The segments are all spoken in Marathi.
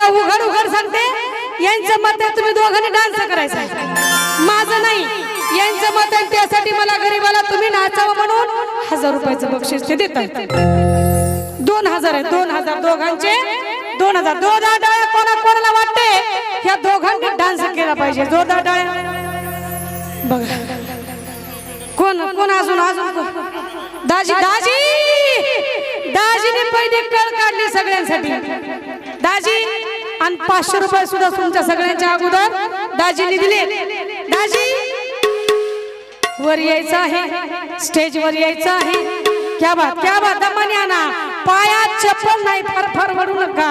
उघड उघड सांगते. यांचं मत आहे तुम्ही दोघांनी डान्स करायचा माझं नाही. यांचं मत आहे त्यासाठी मला गरीबाला तुम्ही नाचावं म्हणून हजार रुपयाचं बक्षीस ते देतात. दोन हजार आहे दोन हजार दोघांचे. दोन हजार जोरदार टाळ्या कोणा कोणाला वाटते? ह्या दोघांनी डान्स केला पाहिजे. जोरदार टाळ्या बघा. कोण कोण अजून अजून दाजी दाजी! दाजीने पहिली कळ काढली सगळ्यांसाठी. दाजी आणि पाचशे रुपये सुद्धा तुमच्या सगळ्यांच्या अगोदर दाजीने दिले. दाजी वर यायचं आहे. स्टेज वर यायचं आहे. क्या बात क्या बात दमाने आणा. पायात चप्पल नाही फार फार वडू नका.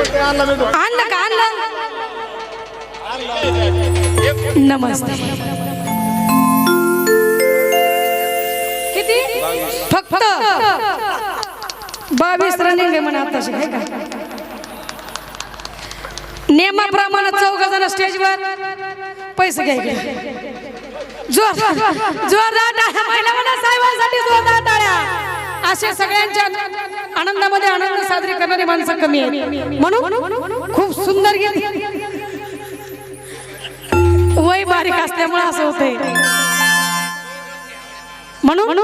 आणलं का आणलं? नमस्ते. किती? फक्त बावीस रनिंग आहे म्हणा आता आहे का? नियमाप्रमाणे चौघ जण स्टेजवर पैसे घ्यायचे जोर जोरदार टाळ्या महिला म्हणा साहेबांसाठी जोरदार टाळ्या. असे सगळ्यांच्या आनंदामध्ये आनंद साजरी करणारी माणसं कमी आहेत. म्हणून खूप सुंदर गीत वय बारीक असल्यामुळे असं होतंय. म्हणून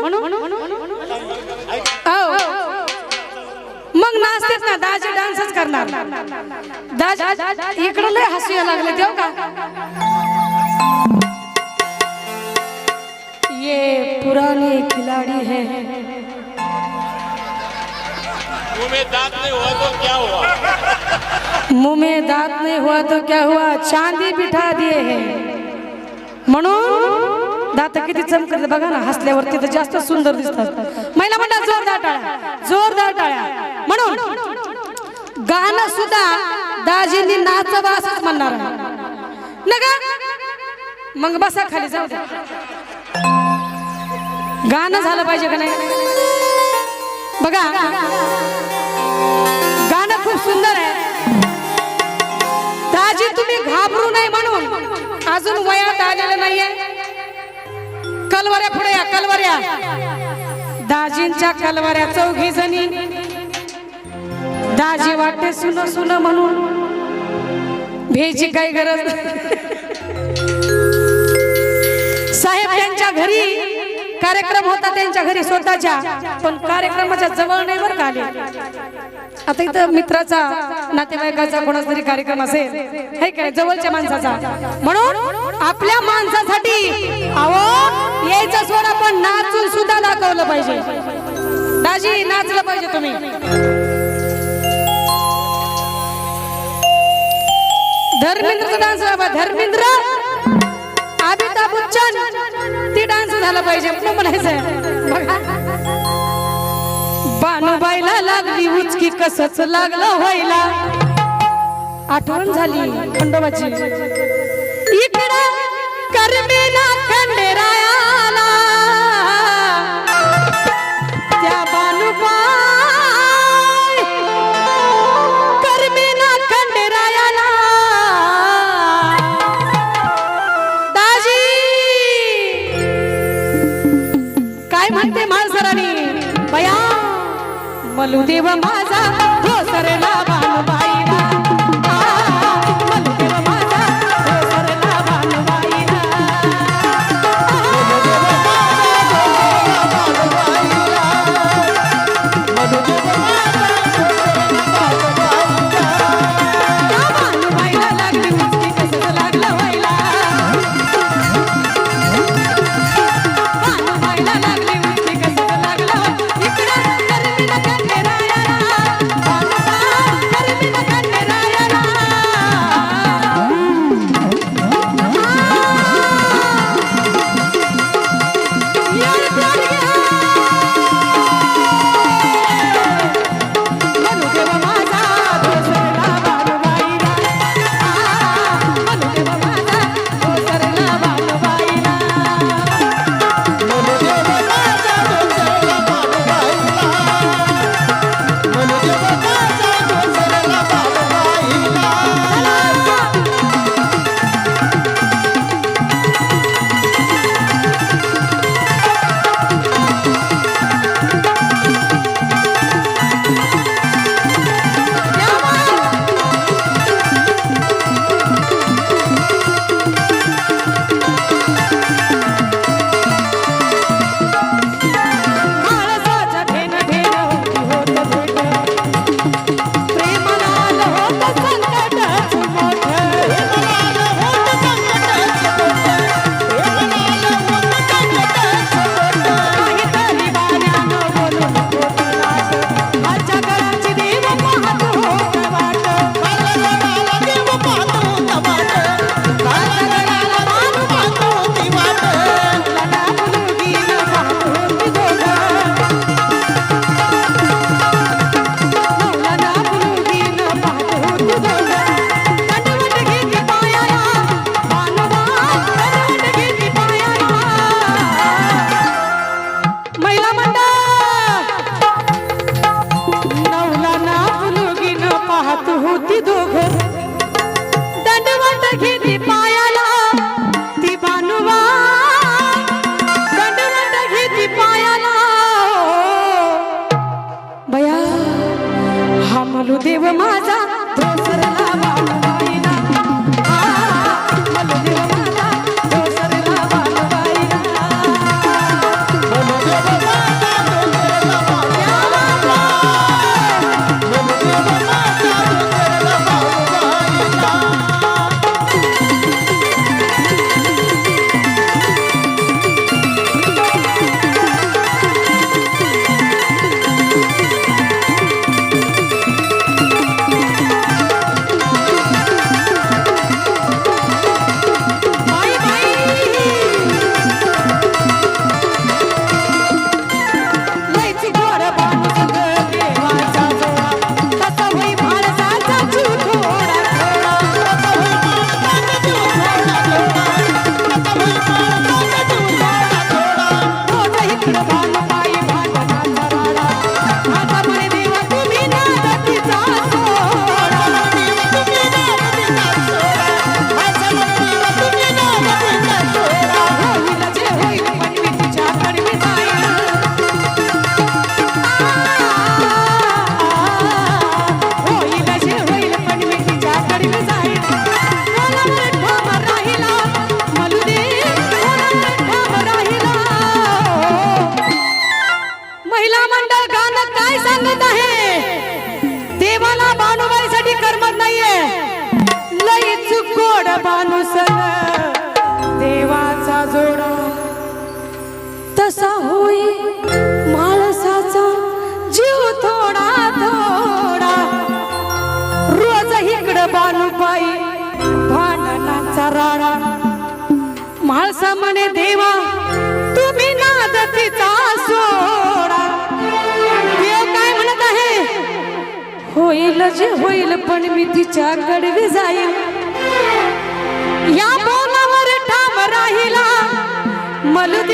हो. मग नाचतेच ना दाजी डान्सच करणार. दाजी इकडं लय हसू यायला लागले देव का? ये पुराने खिलाड़ी है. मुंह में दांत नहीं हुआ तो क्या हुआ? मुंह में दांत नहीं हुआ तो क्या हुआ? चांदी बिठा दिए हैं। म्हणून दात किती चमकत बघा ना हसल्यावरती तर जास्त सुंदर दिसतात. महिला म्हणतात जोरदार टाळ्या जोरदार टाळ्या. म्हणून गाणं सुद्धा दाजींनी नाचवा असंच म्हणणार नका मग बसा खाली जाऊ द्या. गाणं झालं पाहिजे का नाही? बघा गाणं खूप सुंदर आहे. दाजी तुम्ही घाबरू नये म्हणून. अजून वयात आलेलं नाहीये. कलवऱ्या पुढे या कलवऱ्या. दाजींच्या कलवऱ्या चौघी जणी. दाजी वाटते सुन सुन म्हणून. भेची काही गरज साहेब त्यांच्या घरी कार्यक्रम होता त्यांच्या घरी स्वतःच्या पण कार्यक्रमाच्या जवळ नाही बरं का आले. आता इथं मित्राचा नातेवाईकाचा कोणाचा तरी कार्यक्रम असेल हे काय जवळच्या माणसाचा. म्हणून आपल्या माणसासाठी अहो यायचं सोड आपण नाचून सुद्धा दाखवलं पाहिजे. दाजी नाचलं पाहिजे तुम्ही. धर्मेंद्रचा डान्स बाबा धर्मेंद्र. बच्चन ते डान्स झाला पाहिजे म्हणून म्हणायचं बघा. बानुबाईला लागली उचकी कसच लागलं व्हायला. आठवण झाली खंडोबाची. इकडं करमेना मलुदेव माझा हो सरला गोड देवाचा जोडा. तसा होई माणसाचा जीव थोडा थोडा. रोज इकडं बानुबाई भांडणाचा राडा. माणसा म्हणे देवा तुम्ही नाद तिचा सोडा. देव काय म्हणत आहे? होईल जे होईल पण मी तिच्याकडली जाईल या बोलावर ठाम राहिला. मलदेव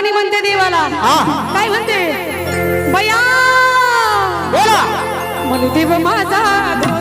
गाणी म्हणते देवाला. काय म्हणते? बया! बोला. म्हणू देव माझा